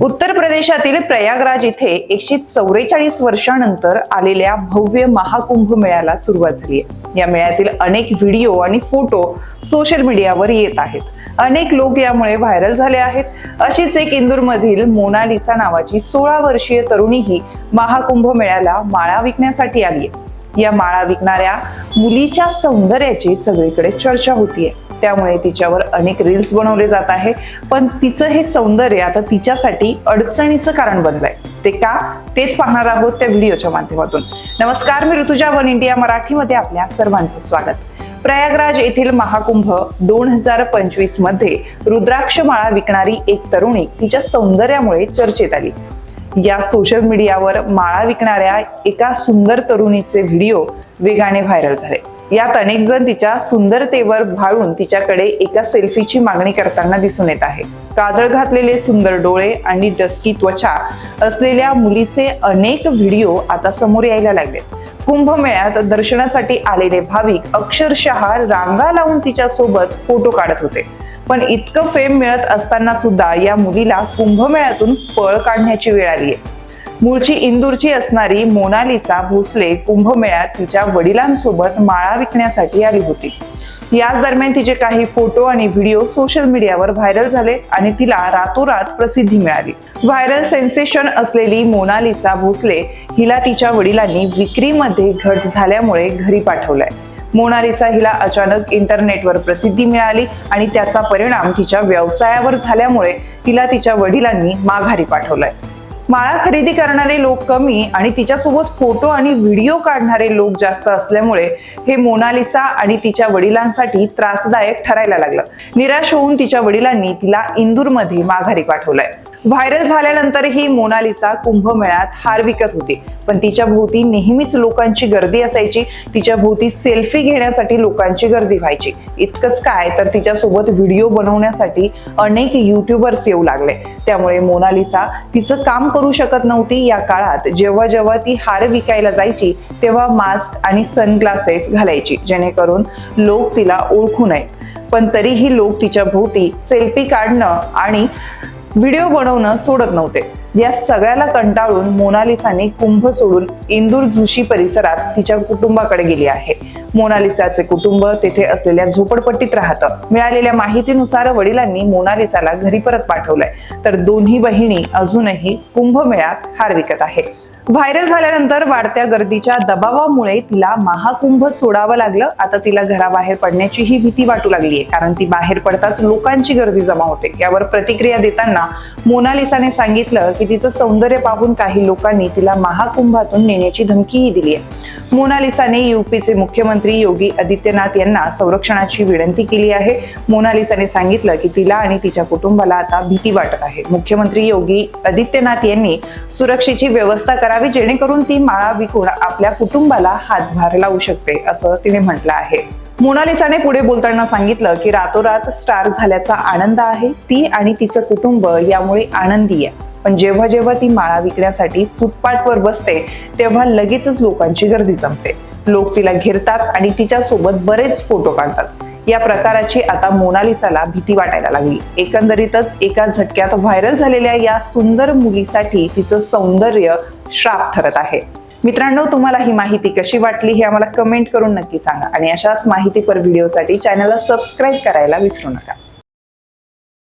उत्तर प्रदेशातील प्रयागराज इथे एकशे चौवेचाळीस वर्षानंतर आलेल्या भव्य महाकुंभ मेळ्याला सुरुवात झाली आहे. या मेळ्यातील अनेक व्हिडिओ आणि फोटो सोशल मीडियावर येत आहेत. अनेक लोक यामुळे व्हायरल झाले आहेत. अशीच एक इंदूरमधील मोनालिसा नावाची सोळा वर्षीय तरुणीही महाकुंभ मेळ्याला माळा विकण्यासाठी आली आहे. या माळा विकणाऱ्या मुलीच्या सौंदर्याची सगळीकडे चर्चा होतीये. त्यामुळे तिच्यावर अनेक रील्स बनवले जात आहे पण तिचं हे सौंदर्य आता तिच्यासाठी अडचणीचं कारण बनलंय. ते का? तेच पाहणार आहोत त्या व्हिडिओच्या माध्यमातून. नमस्कार मी ऋतुजा वन इंडिया मराठीमध्ये आपल्या सर्वांचं स्वागत. प्रयागराज येथील महाकुंभ दोन हजार पंचवीसमध्ये रुद्राक्ष माळा विकणारी एक तरुणी तिच्या सौंदर्यामुळे चर्चेत आली. या सोशल मीडियावर माळा विकणाऱ्या एका सुंदर तरुणीचे व्हिडिओ वेगाने व्हायरल झाले. यात अनेक जण तिच्या सुंदरतेवर भाळून तिच्याकडे एका सेल्फीची मागणी करताना दिसून येत आहे. काजळ घातलेले सुंदर डोळे आणि डस्की त्वचा असलेल्या मुलीचे अनेक व्हिडिओ आता समोर यायला लागलेत. कुंभमेळ्यात दर्शनासाठी आलेले भाविक अक्षरशः रांगा लावून तिच्या सोबत फोटो काढत होते. पण इतकं फेम मिळत असताना सुद्धा या मुलीला कुंभमेळ्यातून पळ काढण्याची वेळ आली आहे. मूळची इंदूरची असणारी मोनालिसा भोसले कुंभमेळ्यात तिच्या वडिलांसोबत माळा विकण्यासाठी आली होती. याच दरम्यान तिचे काही फोटो आणि व्हिडिओ सोशल मीडियावर व्हायरल झाले आणि तिला रातोरात प्रसिद्धी मिळाली. व्हायरल सेन्सेशन असलेली मोनालिसा भोसले हिला तिच्या वडिलांनी विक्रीमध्ये घट झाल्यामुळे घरी पाठवलंय. मोनालिसा हिला अचानक इंटरनेटवर प्रसिद्धी मिळाली आणि त्याचा परिणाम तिच्या व्यवसायावर झाल्यामुळे तिला तिच्या वडिलांनी माघारी पाठवलंय. माळा खरेदी करणारे लोक कमी आणि तिच्यासोबत फोटो आणि व्हिडिओ काढणारे लोक जास्त असल्यामुळे हे मोनालिसा आणि तिच्या वडिलांसाठी त्रासदायक ठरायला लागलं. निराश होऊन तिच्या वडिलांनी तिला इंदूरमध्ये माघारी पाठवलंय. व्हायरल झाल्यानंतरही मोनालिसा कुंभमेळ्यात हार विकत होती. पण तिच्या भोवती नेहमीच लोकांची गर्दी असायची. तिच्या भोवती सेल्फी घेण्यासाठी लोकांची गर्दी व्हायची. इतकंच काय तर तिच्यासोबत व्हिडिओ बनवण्यासाठी अनेक युट्यूबर्स येऊ लागले. त्यामुळे मोनालिसा तिचं काम करू शकत नव्हती. या काळात जेव्हा जेव्हा ती हार विकायला जायची तेव्हा मास्क आणि सनग्लासेस घालायची जेणेकरून लोक तिला ओळखू नयेत. पण तरीही लोक तिच्या भोवती सेल्फी काढणं आणि व्हिडिओ बनवणं सोडत नव्हते. या सगळ्याला कंटाळून मोनालिसाने कुंभ सोडून इंदूर झुशी परिसरात तिच्या कुटुंबाकडे गेली आहे. मोनालिसाचे कुटुंब तेथे असलेल्या झोपडपट्टीत राहतं. मिळालेल्या माहितीनुसार वडिलांनी मोनालिसाला घरी परत पाठवलंय. तर दोन्ही बहिणी अजूनही कुंभमेळ्यात हार विकत आहे व्हायरल झाल्यानंतर वाढत्या गर्दीच्या दबावामुळे तिला महाकुंभ सोडावं लागलं. आता तिला घराबाहेर पडण्याचीही भीती वाटू लागली आहे कारण ती बाहेर पडताच लोकांची गर्दी जमा होते. यावर प्रतिक्रिया देताना मोनालिसाने सांगितलं की तिचं सौंदर्य पाहून काही लोकांनी तिला महाकुंभातून नेण्याची धमकीही दिली आहे मोनालिसाने युपीचे मुख्यमंत्री योगी आदित्यनाथ यांना संरक्षणाची विनंती केली आहे. मोनालिसाने सांगितलं की तिला आणि तिच्या कुटुंबाला आता भीती वाटत आहे. मुख्यमंत्री योगी आदित्यनाथ यांनी सुरक्षेची व्यवस्था करावी जेणेकरून ती माळा विकून आपल्या कुटुंबाला हातभार लावू शकते असं तिने म्हटलं आहे. मोनालिसाने पुढे बोलताना सांगितलं की रातोरात स्टार झाल्याचा आनंद आहे ती आणि तिचं कुटुंब यामुळे आनंदी आहे पण जेव्हा जेव्हा ती माळा विकण्यासाठी फुटपाथवर बसते तेव्हा लगेचच लोकांची गर्दी जमते. लोक तिला घेरतात आणि तिच्यासोबत बरेच फोटो काढतात. या प्रकाराची आता मोनालिसाला भीती वाटायला लागली. एकंदरीतच एका झटक्यात व्हायरल झालेल्या या सुंदर मुलीसाठी तिचं सौंदर्य श्राप ठरत आहे. मित्रांनो तुम्हाला ही माहिती कशी वाटली हे आम्हाला कमेंट करून नक्की सांगा. आणि अशाच माहितीपर व्हिडिओसाठी चॅनलला सबस्क्राईब करायला विसरू नका.